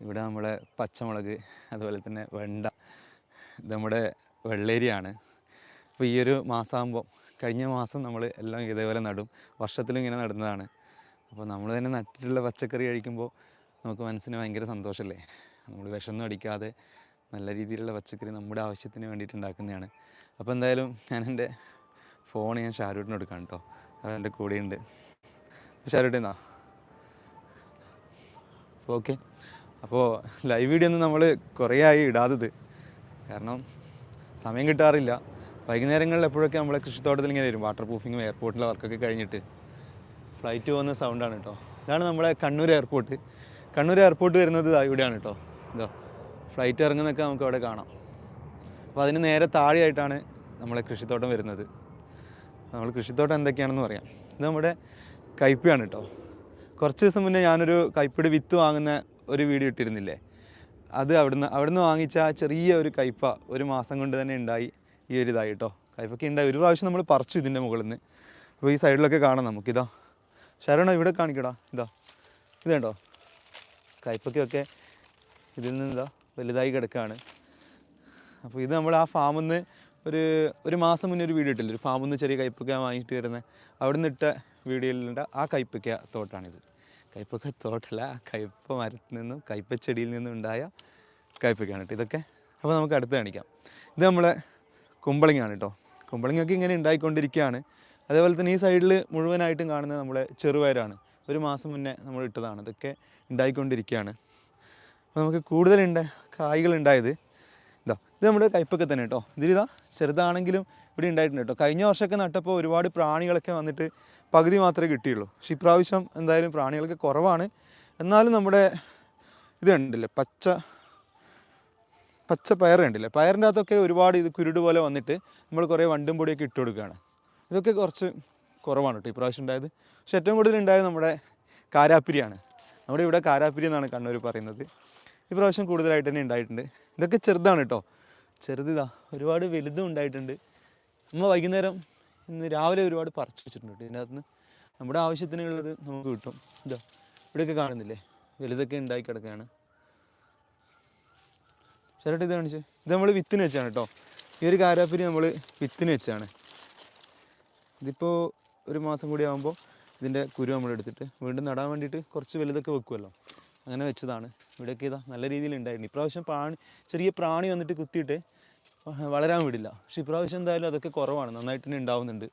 ഇവിടെ നമ്മളെ പച്ചമുളക് അതുപോലെ തന്നെ വെണ്ട ഇത് നമ്മുടെ വെള്ളേരിയാണ്. അപ്പോൾ ഈ ഒരു മാസമാകുമ്പോൾ കഴിഞ്ഞ മാസം നമ്മൾ എല്ലാം ഇതേപോലെ നടും. വർഷത്തിലും ഇങ്ങനെ നടുന്നതാണ്. അപ്പോൾ നമ്മൾ തന്നെ നട്ടിട്ടുള്ള പച്ചക്കറി കഴിക്കുമ്പോൾ നമുക്ക് മനസ്സിന് ഭയങ്കര സന്തോഷമല്ലേ നമ്മൾ വിഷമൊന്നും അടിക്കാതെ നല്ല രീതിയിലുള്ള പച്ചക്കറി നമ്മുടെ ആവശ്യത്തിന് വേണ്ടിയിട്ട് ഉണ്ടാക്കുന്നതാണ്. അപ്പോൾ എന്തായാലും ഞാൻ എന്റെ ഫോൺ ഞാൻ ഷാരൂട്ടിന് കൊടുക്കാം കേട്ടോ. അത് എന്റെ കൂടെയുണ്ട്. ഷാരൂട്ടിന്നാ ഓക്കെ. അപ്പോൾ ലൈവ് വീഡിയോ ഒന്നും നമ്മൾ കുറേ ആയി ഇടാത്തത്. കാരണം സമയം കിട്ടാറില്ല. വൈകുന്നേരങ്ങളിൽ എപ്പോഴൊക്കെ നമ്മളെ കൃഷിത്തോട്ടത്തിൽ ഇങ്ങനെ വരും? വാട്ടർ പ്രൂഫിങ്ങും എയർപോർട്ടിലെ വർക്കൊക്കെ കഴിഞ്ഞിട്ട്. ഫ്ലൈറ്റ് പോകുന്ന സൗണ്ടാണ് കേട്ടോ ഇതാണ് നമ്മളെ കണ്ണൂർ എയർപോർട്ട് കണ്ണൂർ എയർപോർട്ട് വരുന്നത് ഇവിടെയാണ് കേട്ടോ ഇതോ ഫ്ലൈറ്റ് ഇറങ്ങുന്നൊക്കെ നമുക്ക് അവിടെ കാണാം. അപ്പോൾ അതിന് നേരെ താഴെയായിട്ടാണ് നമ്മളെ കൃഷിത്തോട്ടം വരുന്നത്. നമ്മൾ കൃഷിത്തോട്ടം എന്തൊക്കെയാണെന്ന് പറയാം. ഇത് നമ്മുടെ കയ്പയാണ് കേട്ടോ കുറച്ച് ദിവസം മുന്നേ ഞാനൊരു കയ്പയുടെ വിത്ത് വാങ്ങുന്ന ഒരു വീഡിയോ ഇട്ടിരുന്നില്ലേ? അത് അവിടുന്ന് അവിടുന്ന് വാങ്ങിച്ച ചെറിയ ഒരു കയ്പ ഒരു മാസം കൊണ്ട് തന്നെ ഉണ്ടായി. ഈ ഒരു ഇതായി കേട്ടോ കയ്പൊക്കെ ഉണ്ടായി. ഒരു പ്രാവശ്യം നമ്മൾ പറിച്ചു ഇതിന്റെ മുകളിൽ നിന്ന് അപ്പോൾ ഈ സൈഡിലൊക്കെ കാണാം നമുക്കിതാ ശരണ ഇവിടെ കാണിക്കടാ. ഇതാ. ഇത് കണ്ടോ? ഇതിൽ നിന്ന് വലുതായി കിടക്കുകയാണ് അപ്പോൾ ഇത് നമ്മൾ ആ ഫാമിൽ നിന്ന് ഒരു ഒരു മാസം മുന്നേ ഒരു വീഡിയോ ഇട്ടില്ല? ഒരു ഫാമിൽ നിന്ന് ചെറിയ കയ്പക്ക വാങ്ങിയിട്ട് വരുന്നത് അവിടെ നിന്ന് ഇട്ട വീഡിയോയിലുണ്ട് ആ കയ്പക്ക തോട്ടാണിത്. കയ്പക്ക തോട്ടല. കയ്പ മരത്തിൽ നിന്നും കയ്പ നിന്നും ഉണ്ടായ കയ്പൊക്കെയാണ് കേട്ടോ ഇതൊക്കെ. അപ്പോൾ നമുക്ക് അടുത്ത് കാണിക്കാം. ഇത് നമ്മളെ കുമ്പളങ്ങയാണ് കേട്ടോ കുമ്പളങ്ങയൊക്കെ ഇങ്ങനെ ഉണ്ടായിക്കൊണ്ടിരിക്കുകയാണ് അതേപോലെ തന്നെ ഈ സൈഡിൽ മുഴുവനായിട്ടും കാണുന്നത് നമ്മളെ ചെറുപയറാണ്. ഒരു മാസം മുന്നേ നമ്മൾ ഇട്ടതാണ്. ഇതൊക്കെ ഉണ്ടായിക്കൊണ്ടിരിക്കുകയാണ് അപ്പോൾ നമുക്ക് കൂടുതലുണ്ട് കായ്കൾ ഉണ്ടായത് ഇതാ ഇത് നമ്മുടെ കയ്പൊക്കെ തന്നെ കേട്ടോ ഇതിലിതാ ചെറുതാണെങ്കിലും ഇവിടെ ഉണ്ടായിട്ടുണ്ട് കേട്ടോ കഴിഞ്ഞ വർഷമൊക്കെ നട്ടപ്പോൾ ഒരുപാട് പ്രാണികളൊക്കെ വന്നിട്ട് പകുതി മാത്രമേ കിട്ടിയുള്ളൂ. പക്ഷേ ഇപ്രാവശ്യം എന്തായാലും പ്രാണികളൊക്കെ കുറവാണ്. എന്നാലും നമ്മുടെ ഇത് കണ്ടില്ലേ പച്ച പച്ച പയർ പയറിന്റെ അകത്തൊക്കെ ഒരുപാട് ഇത് കുരുട് പോലെ വന്നിട്ട് നമ്മൾ കുറേ വണ്ടും പൊടിയൊക്കെ ഇട്ട് കൊടുക്കുകയാണ്. ഇതൊക്കെ കുറച്ച് കുറവാണ് കേട്ടോ ഇപ്രാവശ്യം ഉണ്ടായത്. പക്ഷെ ഏറ്റവും കൂടുതൽ ഉണ്ടായത് നമ്മുടെ കാരാപ്പിരിയാണ്. നമ്മുടെ ഇവിടെ കാരാപ്പിരി എന്നാണ് കണ്ണൂർ പറയുന്നത്. ഇപ്രാവശ്യം കൂടുതലായിട്ട് തന്നെ ഉണ്ടായിട്ടുണ്ട്. ഇതൊക്കെ ചെറുതാണ് കേട്ടോ ചെറുതിതാ ഒരുപാട് വലുതും ഉണ്ടായിട്ടുണ്ട്. നമ്മൾ വൈകുന്നേരം ഇന്ന് രാവിലെ ഒരുപാട് പറിച്ചു വെച്ചിട്ടുണ്ട് ഇതിന്റെ അകത്ത് നമ്മുടെ ആവശ്യത്തിനുള്ളത് നമുക്ക് കിട്ടും. ഇതാ ഇവിടെയൊക്കെ കാണുന്നില്ലേ? വലുതൊക്കെ ഉണ്ടായി കിടക്കുകയാണ്. ചേട്ടാ ഇത് കാണിച്ചേ. ഇത് നമ്മൾ വിത്തിന് വെച്ചാണ് കേട്ടോ ഈ ഒരു കാരാപ്പിരി നമ്മൾ വിത്തിന് വെച്ചാണ്. ഇതിപ്പോൾ ഒരു മാസം കൂടി ആകുമ്പോൾ ഇതിന്റെ കുരു നമ്മൾ എടുത്തിട്ട് വീണ്ടും നടാൻ വേണ്ടിയിട്ട് കുറച്ച് വലുതൊക്കെ വെക്കുമല്ലോ അങ്ങനെ വെച്ചതാണ്. ഇവിടെയൊക്കെ ഇതാ നല്ല രീതിയിൽ ഉണ്ടായിരുന്നു. ഇപ്രാവശ്യം പ്രാണി ചെറിയ പ്രാണി വന്നിട്ട് കുത്തിയിട്ട് വളരാൻ വിടില്ല. പക്ഷെ ഇപ്രാവശ്യം എന്തായാലും അതൊക്കെ കുറവാണ്. നന്നായിട്ട് തന്നെ ഉണ്ടാവുന്നുണ്ട്.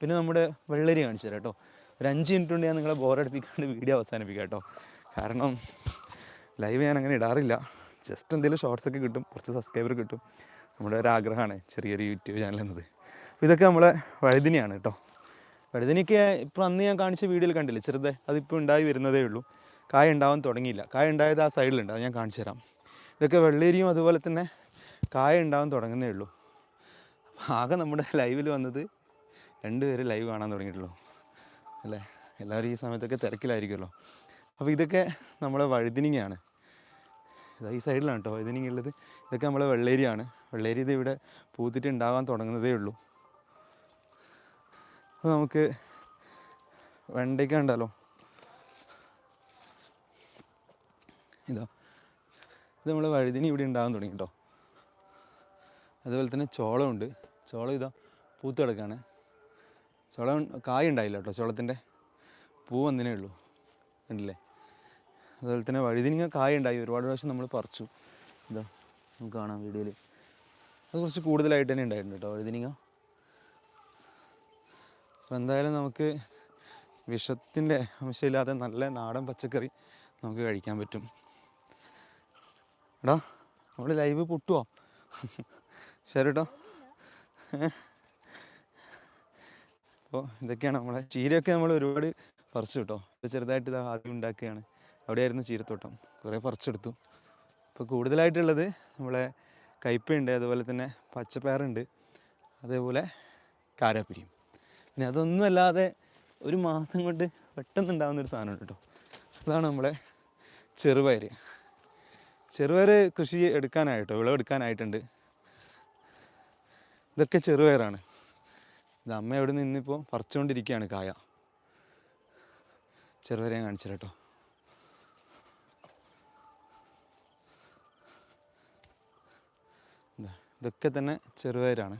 പിന്നെ നമ്മുടെ വെള്ളരി കാണിച്ചു തരാം കേട്ടോ. ഒരു അഞ്ച് മിനിറ്റ് കൊണ്ട് ഞാൻ നിങ്ങളെ ബോറടിപ്പിക്കാണ്ട് വീഡിയോ അവസാനിപ്പിക്കാം കേട്ടോ. കാരണം ലൈവ് ഞാൻ അങ്ങനെ ഇടാറില്ല. ജസ്റ്റ് എന്തെങ്കിലും ഷോർട്സ് ഒക്കെ കിട്ടും കുറച്ച് സബ്സ്ക്രൈബർ കിട്ടും. നമ്മുടെ ഒരു ആഗ്രഹമാണ് ചെറിയൊരു യൂട്യൂബ് ചാനൽ എന്നത്. ഇതൊക്കെ നമ്മളെ വഴുതിനിയാണ് കേട്ടോ. വഴുതിനിക്ക് ഇപ്പോൾ അന്ന് ഞാൻ കാണിച്ച വീഡിയോയിൽ കണ്ടില്ലേ? ചെറുതെ. അതിപ്പോൾ ഉണ്ടായി വരുന്നതേ ഉള്ളൂ. കായ ഉണ്ടാവാൻ തുടങ്ങിയില്ല. കായ ഉണ്ടായത് ആ സൈഡിലുണ്ട്. അത് ഞാൻ കാണിച്ചു തരാം. ഇതൊക്കെ വെള്ളേരിയും അതുപോലെ തന്നെ കായ ഉണ്ടാവാൻ തുടങ്ങുന്നേ ഉള്ളൂ. ആകെ നമ്മുടെ ലൈവിൽ വന്നത് രണ്ടുപേര് ലൈവ് കാണാൻ തുടങ്ങിയിട്ടുള്ളൂ. അല്ലേ? എല്ലാവരും ഈ സമയത്തൊക്കെ തിരക്കിലായിരിക്കുമല്ലോ. അപ്പോൾ ഇതൊക്കെ നമ്മളെ വഴുതിനിങ്ങയാണ്. ഈ സൈഡിലാണ് കേട്ടോ വഴുതിനിങ്ങ ഉള്ളത്. ഇതൊക്കെ നമ്മളെ വെള്ളേരിയാണ്. വെള്ളേരി ഇത് ഇവിടെ പൂത്തിട്ട് ഉണ്ടാകാൻ തുടങ്ങുന്നതേ ഉള്ളൂ. അപ്പോൾ നമുക്ക് വെണ്ടയ്ക്ക ഉണ്ടല്ലോ ഇതാ. ഇത് നമ്മൾ വഴുതിനി ഇവിടെ ഉണ്ടാകാൻ തുടങ്ങി കേട്ടോ അതുപോലെ തന്നെ ചോളമുണ്ട് ചോളം ഇതാ പൂത്ത് കിടക്കുകയാണ് ചോളം കായ ഉണ്ടായില്ല കേട്ടോ ചോളത്തിന്റെ പൂ വന്നതിനേ ഉള്ളൂ. കണ്ടില്ലേ? അതുപോലെ തന്നെ വഴുതിനിങ്ങ കായ ഉണ്ടായി. ഒരുപാട് പ്രാവശ്യം നമ്മൾ പറിച്ചു. ഇതാ നമുക്ക് കാണാം വീഡിയോയിൽ. അത് കുറച്ച് കൂടുതലായിട്ട് തന്നെ ഉണ്ടായിട്ടുണ്ട് കേട്ടോ വഴുതിനിങ്ങ. അപ്പോൾ എന്തായാലും നമുക്ക് വിഷത്തിന്റെ അംശമില്ലാതെ നല്ല നാടൻ പച്ചക്കറി നമുക്ക് കഴിക്കാൻ പറ്റും. എടാ നമ്മൾ ലൈവ് പൊട്ടുവോ? ശരി കേട്ടോ അപ്പോൾ ഇതൊക്കെയാണ് നമ്മളെ ചീരയൊക്കെ നമ്മൾ ഒരുപാട് പറിച്ചു കേട്ടോ. ചെറുതായിട്ട് ഇതാ ആദ്യം ഉണ്ടാക്കുകയാണ്. അവിടെയായിരുന്നു ചീരത്തോട്ടം. കുറേ പറിച്ചെടുത്തു. ഇപ്പോൾ കൂടുതലായിട്ടുള്ളത് നമ്മളെ കയ്പയുണ്ട് അതുപോലെ തന്നെ പച്ചപ്പയറുണ്ട് അതേപോലെ കാരാപ്പിരിയും. പിന്നെ അതൊന്നും അല്ലാതെ ഒരു മാസം കൊണ്ട് പെട്ടെന്ന് ഉണ്ടാകുന്ന ഒരു സാധനമുണ്ട് കേട്ടോ. അതാണ് നമ്മളെ ചെറുപയർ ചെറുപയർ കൃഷി എടുക്കാനായിട്ടോ വിളവെടുക്കാനായിട്ടുണ്ട് ഇതൊക്കെ ചെറുപയറാണ്. ഇത് അമ്മ എവിടെ നിന്നിപ്പോൾ പറിച്ചുകൊണ്ടിരിക്കുകയാണ് കായ. ചെറുപയർ കാണിച്ചിട്ടോ ഇതൊക്കെ തന്നെ ചെറുപയരാണ്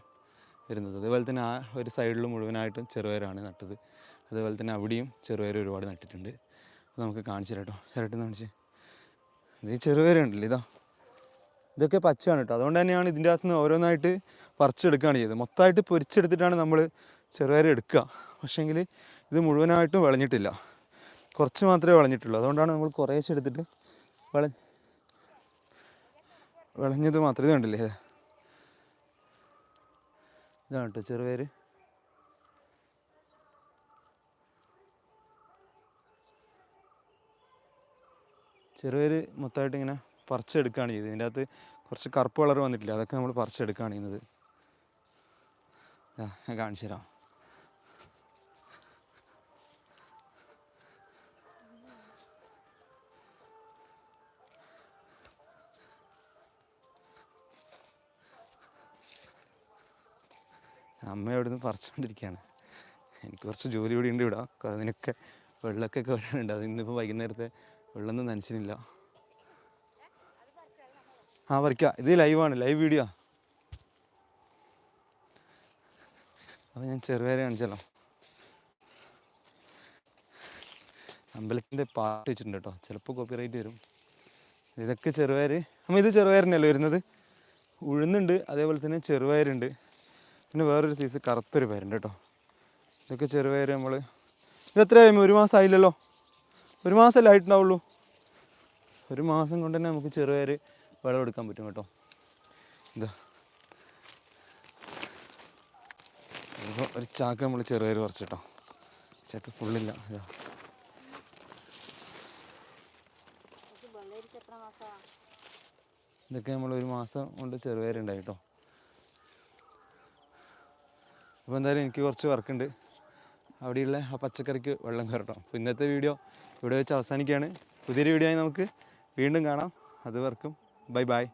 വരുന്നത്. അതുപോലെ തന്നെ ആ ഒരു സൈഡിൽ മുഴുവനായിട്ടും ചെറുപയരാണ് നട്ടത്. അതുപോലെ തന്നെ അവിടെയും ചെറുപയർ ഒരുപാട് നട്ടിട്ടുണ്ട്. നമുക്ക് കാണിച്ചു തരാം കേട്ടോ ചേട്ടൻ കാണിച്ച്. ഈ ചെറുപേരുണ്ടല്ലോ ഇതാ. ഇതൊക്കെ പച്ചയാണ് കേട്ടോ. അതുകൊണ്ട് തന്നെയാണ് ഇതിന്റെ അകത്ത് നിന്ന് ഓരോന്നായിട്ട് പറിച്ചെടുക്കുകയാണ് ചെയ്തത്. മൊത്തമായിട്ട് പൊരിച്ചെടുത്തിട്ടാണ് നമ്മൾ ചെറുപയർ എടുക്കുക. പക്ഷേങ്കിൽ ഇത് മുഴുവനായിട്ടും വിളഞ്ഞിട്ടില്ല. കുറച്ച് മാത്രമേ വിളഞ്ഞിട്ടുള്ളൂ. അതുകൊണ്ടാണ് നമ്മൾ കുറേശ്ശെ എടുത്തിട്ട് വിള വിളഞ്ഞത് മാത്രമേ കണ്ടില്ലേ? ഇതാണ് കേട്ടോ ചെറുപയർ ചെറുപയർ മൊത്തമായിട്ട് ഇങ്ങനെ പറിച്ചെടുക്കുകയാണ് ചെയ്തത്. ഇതിന്റെ അകത്ത് കുറച്ച് കറുപ്പ് കളർ വന്നിട്ടില്ല? അതൊക്കെ നമ്മൾ പറിച്ചെടുക്കുകയാണ് ചെയ്യുന്നത്. ഞാൻ കാണിച്ചു തരാം. അമ്മ അവിടെ നിന്ന് പറിച്ചുകൊണ്ടിരിക്കുകയാണ് എനിക്ക് കുറച്ച് ജോലി കൂടി ഉണ്ട് ഇവിടെ. അതിനൊക്കെ വെള്ളമൊക്കെ വരാനുണ്ട് അത് ഇന്നിപ്പോൾ വൈകുന്നേരത്തെ വെള്ളമൊന്നും നനച്ചിനില്ല. ആ വരയ്ക്ക. ഇത് ലൈവാണ് ലൈവ് വീഡിയോ. അപ്പോൾ ഞാൻ ചെറുപേരെ കാണിച്ചല്ലോ. അമ്പലത്തിന്റെ പാട്ട് വെച്ചിട്ടുണ്ട് കേട്ടോ. ചിലപ്പോൾ കോപ്പിറൈറ്റ് വരും. ഇതൊക്കെ ചെറുപയർ. അമ്മ ഇത് ചെറുപയറിനല്ലേ വരുന്നത്? ഉഴുന്നുണ്ട് അതേപോലെ തന്നെ ചെറുപയറുണ്ട്. പിന്നെ വേറൊരു സൈസ് കറുത്തൊരു പയറുണ്ട് കേട്ടോ. ഇതൊക്കെ ചെറുപയർ നമ്മൾ ഇത് എത്രയായി ഒരു മാസം ആയില്ലല്ലോ? ഒരു മാസമല്ലേ ആയിട്ടുണ്ടാവുള്ളൂ. ഒരു മാസം കൊണ്ട് തന്നെ നമുക്ക് ചെറുപയർ വിളവെടുക്കാൻ പറ്റും കേട്ടോ. ഇതാ. ഇപ്പോൾ ഒരു ചാക്ക് നമ്മൾ ചെറുപയർ കുറച്ച് കേട്ടോ. ചാക്ക് ഫുള്ളില്ല ഇതാ. ഇതൊക്കെ നമ്മൾ ഒരു മാസം കൊണ്ട് ചെറുപയറുണ്ടായി കേട്ടോ. അപ്പോൾ എന്തായാലും എനിക്ക് കുറച്ച് വർക്കുണ്ട് അവിടെയുള്ള ആ പച്ചക്കറിക്ക് വെള്ളം കയറട്ടോ. അപ്പോൾ ഇന്നത്തെ വീഡിയോ ഇവിടെ വെച്ച് അവസാനിക്കുകയാണ്. പുതിയൊരു വീഡിയോ ആയി നമുക്ക് വീണ്ടും കാണാം. അതുവർക്കും ബൈ ബൈ.